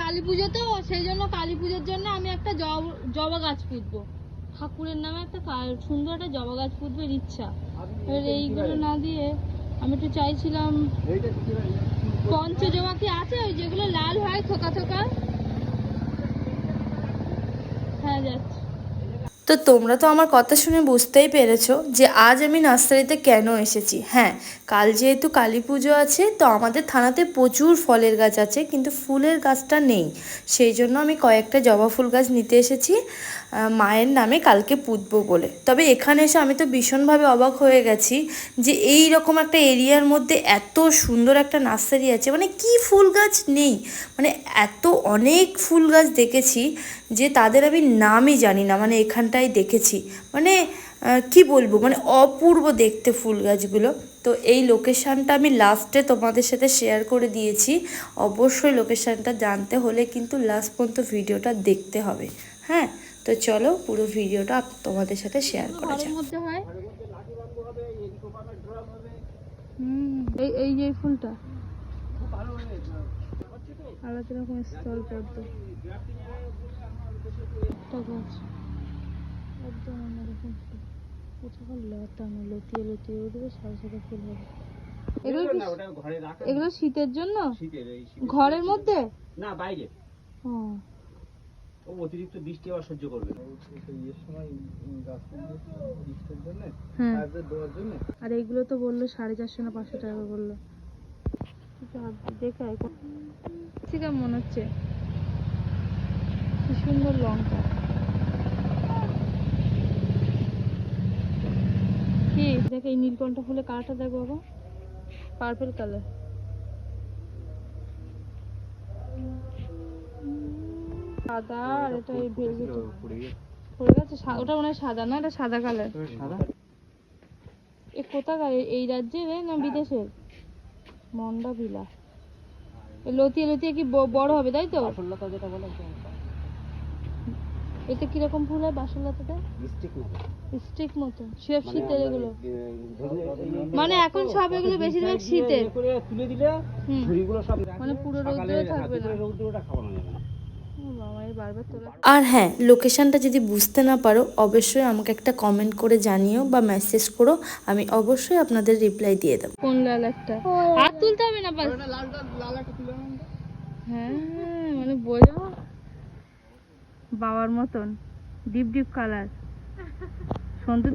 কালী পুজো তো সেই জন্য কালী পুজোর জন্য আমি একটা জবা গাছ পুঁতবো। ঠাকুরের নামে একটা সুন্দর একটা জবা গাছ পুঁতবে ইচ্ছা এবার এইগুলো না দিয়ে আমি একটু চাইছিলাম পঞ্চজবা কি আছে? ওই যেগুলো লাল হয়, থোকা থোকা। হ্যাঁ যাচ্ছে। তো তোমরা তো আমার কথা শুনে বুঝতেই পেরেছ যে আজ আমি নার্সারিতে কেন এসেছি। হ্যাঁ কাল যেহেতু কালী পুজো আছে, তো আমাদের থানাতে প্রচুর ফলের গাছ আছে, কিন্তু ফুলের গাছটা নেই। সেই জন্য আমি কয়েকটা জবা ফুল গাছ নিতে এসেছি। মায়ের নামে কালকে পুঁতবো বলে। তবে এখানে এসে আমি তো ভীষণভাবে অবাক হয়ে গেছি যে এই রকম একটা এরিয়ার মধ্যে এত সুন্দর একটা নার্সারি আছে। মানে কি ফুল গাছ নেই? মানে এত অনেক ফুল গাছ দেখেছি যে তাদের আমি নামই জানি না মানে এখানটায় দেখেছি। মানে কি বলব? মানে অপূর্ব দেখতে ফুল গাছগুলো। তো এই লোকেশানটা আমি লাস্টে তোমাদের সাথে শেয়ার করে দিয়েছি। অবশ্যই লোকেশানটা জানতে হলে কিন্তু লাস্ট পর্যন্ত ভিডিওটা দেখতে হবে। হ্যাঁ? তো চলো পুরো ভিডিওটা তোমাদের সাথে শেয়ার করা যাক। মধ্যে হয়? হুম এই এই যে ফুলটা। আলাদা রকম স্থল পদ্ম একদম অন্যরকম ফুল। লতিয়ে লতিয়ে। উঠবে সাদা সাদা ফুল হবে। এগুলো কি না ওটা ঘরে রাখা। এগুলো শীতের জন্য? শীতের এই শীতের- ঘরের মধ্যে? না বাইরে। ও। অতিরিক্ত বৃষ্টি আবার সহ্য করবে না। হ্যাঁ আর এইগুলো তো বলল সাড়ে চারশো না পাঁচশো টাকা বলল। দেখে মনে হচ্ছে। কি সুন্দর লঙ্কা। কি? দেখ এই নীলকণ্ঠ ফুলে কাটা দেখ বাবা। পার্পল কালার সাদা আর এটা এই ভেলভেট পড়ে গেছে ওটা মনে হয় সাদা না? এটা সাদা কালার। এ কোথাকার? এ- এই রাজ্যের না বিদেশের? মন্ডা ভিলা। লতিয়ে লতিয়ে কি বড় হবে তাই তো? যেটা বলে এটা কীরকম ফুল হয় বাসলতাটা মিস্টেক না স্টিক মতো। সব শীতের এগুলো। মানে এখন সব এগুলো বেশিরভাগ শীতের। তুলে দিলে ঝুড়িগুলো সব মানে পুরো রৌদ্র থাকবে না। রৌদ্রটা খাওয়ানো যাবে না। ও বারবার তোলা। আর হ্যাঁ লোকেশানটা যদি বুঝতে না পারো অবশ্যই আমাকে একটা কমেন্ট করে জানিও বা মেসেজ করো আমি অবশ্যই আপনাদের রিপ্লাই দিয়ে দেবো। কোন লাল একটা? হাত তুলতে হবে না বাস। হ্যাঁ মানে বোঝো। বাবার মতন ডিপ ডিপ কালার। সন্তু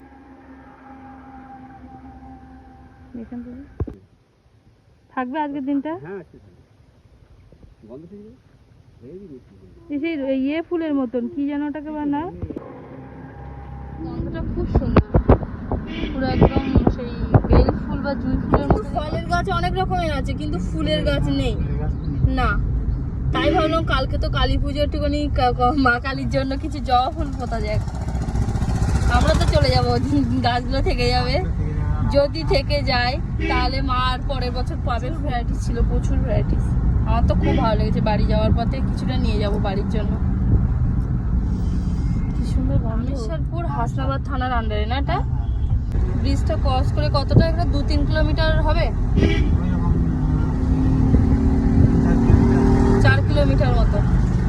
থাকবে আজকের দিনটা? হ্যাঁ। বন্ধ সেই ইয়ে ফুলের মতন কি যেন ওটাকে বানা গন্ধটা খুব সুন্দর। পুরো একদম সেই বেল ফুল বা জুঁই ফুলের মতো ফলের গাছ অনেক রকমের আছে কিন্তু ফুলের গাছ নেই। না। তাই ভাবলাম কালকে তো কালী পুজো একটুখানি মা কালীর জন্য কিছু জবা ফুল পোতা যাক। আমরা তো চলে যাব গাছগুলো থেকে যাবে। যদি থেকে যায় তাহলে মা আর পরের বছর পাবে ভ্যারাইটিস ছিল প্রচুর ভ্যারাইটিস আমার তো খুব ভালো লেগেছে। বাড়ি যাওয়ার পথে কিছুটা নিয়ে যাব বাড়ির জন্য। কি সুন্দর রামেশ্বরপুর হাসনাবাদ থানার আন্ডারে না এটা? ব্রিজটা ক্রস করে কতটা একটা দু তিন কিলোমিটার হবে? চার কিলোমিটার মতো।